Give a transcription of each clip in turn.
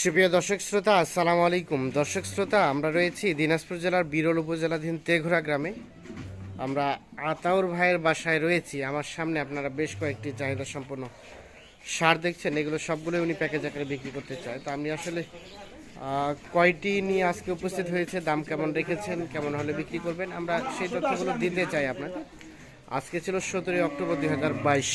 সুপ্রিয় দর্শক শ্রোতা, আসসালামু আলাইকুম। দর্শক শ্রোতা, আমরা রয়েছি দিনাজপুর জেলার বিরল উপজেলাধীন তেঘরা গ্রামে। আমরা আতাউর ভাইয়ের বাসায় রয়েছি। আমার সামনে আপনারা বেশ কয়েকটি চাহিদা সম্পন্ন সার দেখছেন। এগুলো সবগুলো উনি প্যাকেজ আকারে বিক্রি করতে চায়। তো আমি আসলে কয়টি নিয়ে আজকে উপস্থিত হয়েছে, দাম কেমন রেখেছেন, কেমন হলে বিক্রি করবেন, আমরা সেই তথ্যগুলো দিতে চাই আপনার আজকে ছিল সতেরোই অক্টোবর দুই হাজার বাইশ।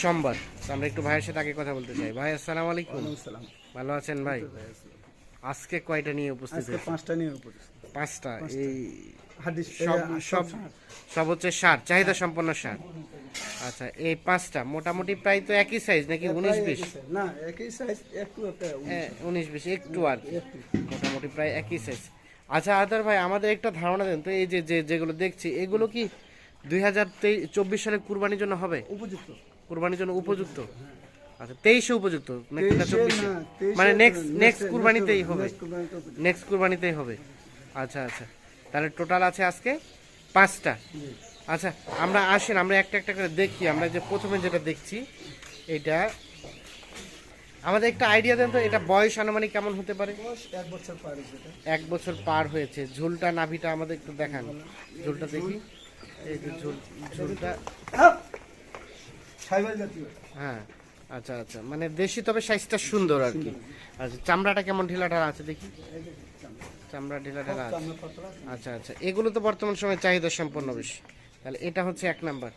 সোমবার। আমরা একটু ভাইয়ের সাথে আগে কথা বলতে চাই। ভাই আসসালামু আলাইকুম। ভালো আছেন ভাই? আজকে কয়টা নিয়ে উপস্থিত? আজকে পাঁচটা নিয়ে উপর পাঁচটা। এই হাদিস সব সব হচ্ছে সার চাহিদা সম্পন্ন সার। আচ্ছা এই পাঁচটা মোটামুটি প্রায় তো একই সাইজ নাকি উনিশ বিশ? না একই সাইজ একটু একটা উনিশ। বিশ একটু আর মোটামুটি প্রায় একই সাইজ আচ্ছা আদার ভাই আমাদের একটা ধারণা দেন তো এই যে যে যেগুলো দেখছি এগুলো কি দুই হাজার চব্বিশ সালে কুরবানির জন্য হবে? উপযুক্ত। কুরবানির জন্য উপযুক্ত? আচ্ছা তেইশে উপযুক্ত মানে নেক্সট নেক্সট কুরবানিতেই হবে। নেক্সট কুরবানিতেই হবে। আচ্ছা আচ্ছা। তাহলে টোটাল আছে আজকে পাঁচটা। আচ্ছা আমরা আসেন আমরা একটা একটা করে দেখি। আমরা যে প্রথমে যেটা দেখছি এটা আমাদের একটা আইডিয়া দেন তো এটা বয়স আনুমানিক কেমন হতে পারে? এক বছর পার হয়েছে। এক বছর পার হয়েছে। ঝুলটা নাভিটা আমাদের একটু দেখান। ঝুলটা দেখি। এই যে ঝুল ঝুলটা জাতীয়। হ্যাঁ আচ্ছা আচ্ছা। মানে দেশি তবে সাইজটা সুন্দর আর কি। আচ্ছা চামড়াটা কেমন ঢিলা ঢালা আছে দেখি? চামড়া। চামড়া ঢিলা ঢালা আছে। আচ্ছা আচ্ছা। এগুলো তো বর্তমান সময় চাহিদা সম্পন্ন বেশি। তাহলে এটা হচ্ছে এক নাম্বার।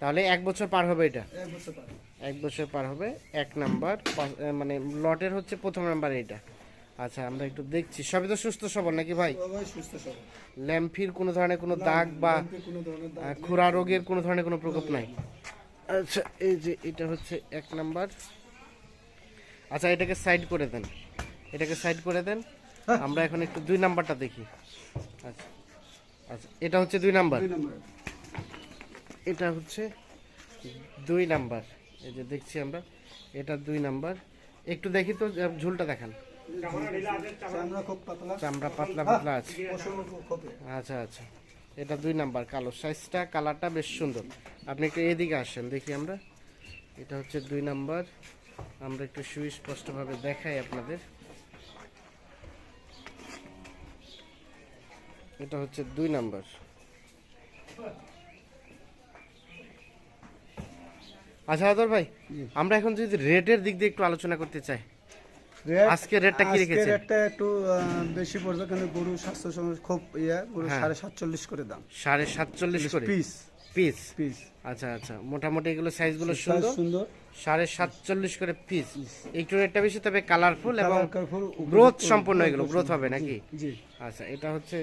তাহলে এক বছর পার হবে এটা? এক বছর পার হবে। এক নাম্বার। মানে লটের হচ্ছে প্রথম নাম্বার এটা। আচ্ছা আমরা একটু দেখছি। সবই তো সুস্থ সবল নাকি ভাই? ল্যাম্পির কোনো ধরনের কোনো দাগ বা খুরা রোগের কোনো ধরনের কোনো প্রকোপ নাই? আচ্ছা এই যে এটা হচ্ছে এক নাম্বার। আচ্ছা এটাকে সাইড করে দেন। এটাকে সাইড করে দেন। আমরা এখন একটু দুই নাম্বারটা দেখি। আচ্ছা আচ্ছা এটা হচ্ছে দুই নাম্বার। এটা হচ্ছে দুই নাম্বার। এই যে দেখছি আমরা এটা দুই নাম্বার। একটু দেখি তো ঝুলটা দেখান। চামড়া পাতলা। পাতলা পাতলা আছে। আচ্ছা আচ্ছা। এটা দুই নাম্বার কালো। সাইজটা কালারটা বেশ সুন্দর। আপনি একটু এদিকে আসেন দেখি আমরা। এটা হচ্ছে দুই নাম্বার। আমরা একটু সুস্পষ্টভাবে দেখাই আপনাদের। এটা হচ্ছে দুই নাম্বার। আচ্ছা আদর ভাই আমরা এখন যদি রেটের দিক দিয়ে একটু আলোচনা করতে চাই। আজকে রেটটা কি রেখেছেন? রেটটা একটু বেশি কিন্তু গরু স্বাস্থ্য সমস্যা খুব ইয়া গরু হ্যাঁ। সাড়ে সাতচল্লিশ করে দাম। সাড়ে সাতচল্লিশ করে? পিস পিস পিস আচ্ছা আচ্ছা। মোটামুটি এগুলো সাইজগুলো সুন্দর? সুন্দর। সাড়ে সাতচল্লিশ করে পিস একটু রেটটা বেশি তবে কালারফুল এবং গ্রোথ সম্পূর্ণ এগুলো গ্রোথ হবে নাকি? জি আচ্ছা এটা হচ্ছে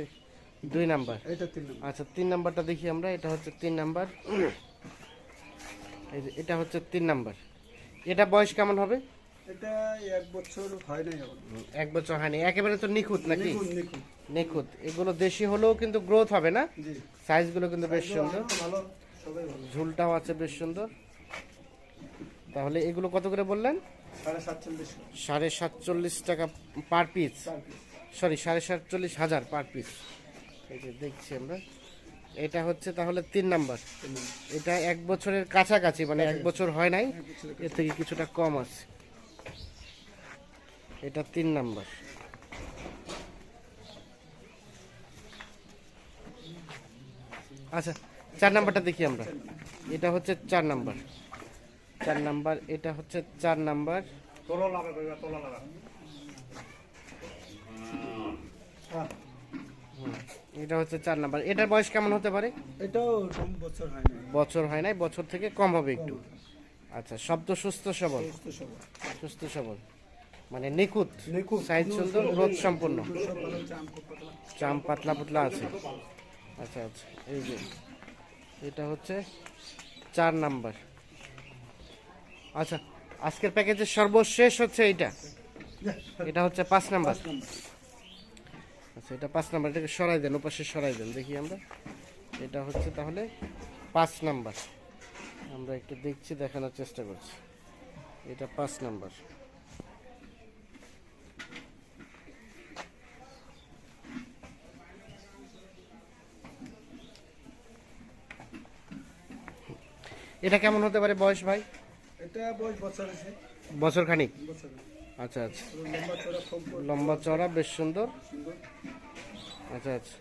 দুই নাম্বার এটা তিন আচ্ছা তিন নাম্বারটা দেখি আমরা এটা হচ্ছে তিন নাম্বার এটা হচ্ছে তিন নাম্বার এটা বয়স কেমন হবে? এটা এক বছর হয় নাই এখন। এক বছর হয়নি একেবারে তো নিখুঁত নাকি? নিখুঁত এগুলো দেশি হলেও কিন্তু গ্রোথ হবে না? সাইজগুলো কিন্তু বেশ সুন্দর। ঝুলটাও আছে বেশ সুন্দর। তাহলে এগুলো কত করে বললেন? সাড়ে সাতচল্লিশ। টাকা পার পিস পিস সরি সাড়ে সাতচল্লিশ হাজার পার পিস এই যে দেখছি আমরা। এটা হচ্ছে তাহলে তিন নাম্বার। এটা এক বছরের কাছাকাছি মানে এক বছর হয় নাই। এর থেকে কিছুটা কম আছে। এটা তিন নাম্বার। আচ্ছা চার নাম্বারটা দেখি আমরা। এটা হচ্ছে চার নাম্বার। চার নাম্বার এটা হচ্ছে চার নাম্বার। এটা হচ্ছে চার নাম্বার। এটার বয়স কেমন হতে পারে? এটাও বছর হয় নাই। বছর হয় নাই বছর থেকে কম হবে একটু। আচ্ছা সবল। সুস্থ সবল। সুস্থ সবল। মানে নিখুঁত নিখুঁত। সাইজ সুন্দর গ্রোথ সম্পূর্ণ চাম পাতলা চাম পাতলা পাতলা আছে। আচ্ছা আচ্ছা এই যে এটা হচ্ছে চার নাম্বার। আচ্ছা আজকের প্যাকেজের সর্বশেষ হচ্ছে এইটা। এটা হচ্ছে পাঁচ নাম্বার। আচ্ছা এটা পাঁচ নাম্বার এটাকে সরাই দেন ওপাশে সরাই দেন দেখি আমরা। এটা হচ্ছে তাহলে পাঁচ নাম্বার। আমরা একটু দেখছি দেখানোর চেষ্টা করছি। এটা পাঁচ নাম্বার। এটা কেমন হতে পারে বয়স ভাই? এটা বয়স বছর আছে। বছর খানিক? আচ্ছা আচ্ছা। লম্বা চড়া খুব লম্বা চড়া বেশ সুন্দর। সুন্দর আচ্ছা আচ্ছা।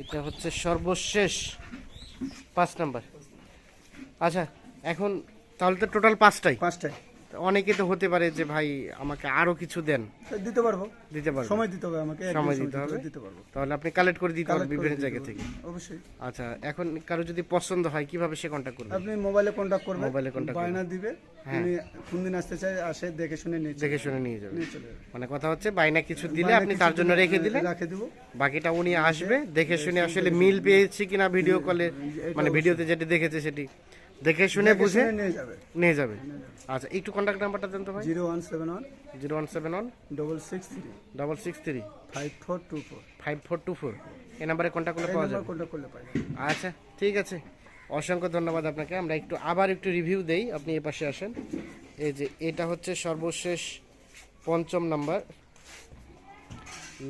এটা হচ্ছে সর্বশেষ পাঁচ নাম্বার। আচ্ছা এখন তাহলে তো টোটাল পাঁচটাই। পাঁচটায় অনেকে তো হতে পারে যে ভাই আমাকে আরও কিছু দেন। দিতে পারব। দিতে পারবেন সময় দিতে হবে আমাকে সময় দিতে হবে। দিতে পারব। তাহলে আপনি কালেক্ট করে দিতে পারবেন বিভিন্ন জায়গা থেকে। অবশ্যই। আচ্ছা এখন কারও যদি পছন্দ হয় কীভাবে সে কন্টাক্ট করবে? আপনি মোবাইলে কন্ট্যাক্ট করবেন মোবাইলে contact বায়না দিবে হ্যাঁ। উনি কোন দিন আসতে চাই আসে দেখে শুনে নিয়ে দেখে শুনে নিয়ে যাবে। মানে কথা হচ্ছে বায়না কিছু দিলে আপনি তার জন্য রেখে দিলে রাখে দিব। বাকিটা উনি আসবে দেখে শুনে আসলে মিল পেয়েছি কিনা ভিডিও কলে মানে ভিডিওতে যেটি দেখেছে সেটি। দেখে শুনে বুঝে নিয়ে যাবে। নিয়ে যাবে। আচ্ছা একটু কন্ট্যাক্ট নাম্বারটা দেন তো ভাই zero one seven one zero one seven one double six three double six three five four two four five four two four. এই নাম্বারে কন্ট্যাক্ট করলে পাওয়া যাবে। কন্ট্যাক্ট করলে পাই আচ্ছা ঠিক আছে। অসংখ্য ধন্যবাদ আপনাকে। আমরা একটু আবার একটু রিভিউ দেই। আপনি এ পাশে আসেন। এই যে এটা হচ্ছে সর্বশেষ পঞ্চম নাম্বার।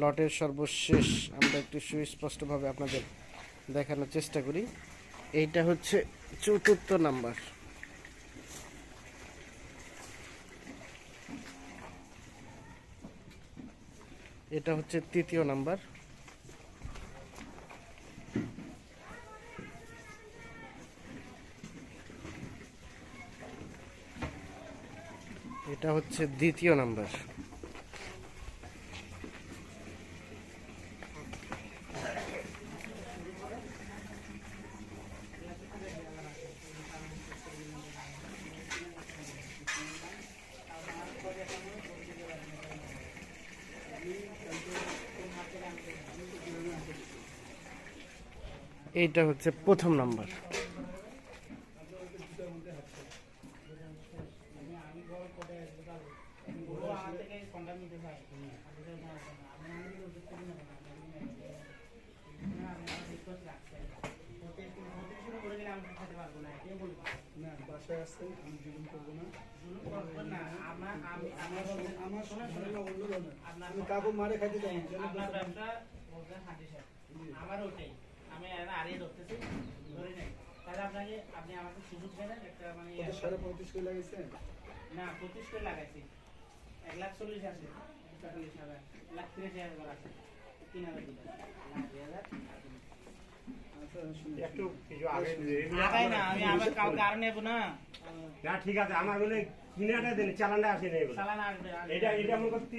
লটের সর্বশেষ আমরা একটু সুস্পষ্টভাবে আপনাদের দেখানোর চেষ্টা করি। এইটা হচ্ছে চতুর্থ নাম্বার। এটা হচ্ছে তৃতীয় নাম্বার। এটা হচ্ছে দ্বিতীয় নাম্বার। এইটা হচ্ছে প্রথম নাম্বার। আমার চাই আমার ওটাই। আমি আড়িয়ে ধরতেছি ধরে নেই। তাহলে আপনাকে আপনি আমাকে সুযোগ একটা মানে সাড়ে পঁয়ত্রিশ করে লাগিয়েছে না পঁচিশ করে লাগাইছি। এক লাখ চল্লিশ আছে চল্লিশ হাজার। লাখ তিরিশ হাজার আছে তিন হাজার দিবেন দুই হাজার আর দিবেন। আচ্ছা না ঠিক আছে আমার বলে কিনাটা দেন চালানটা আসে নেই চালান আসবে আসবে। এটা এটা মনে করছি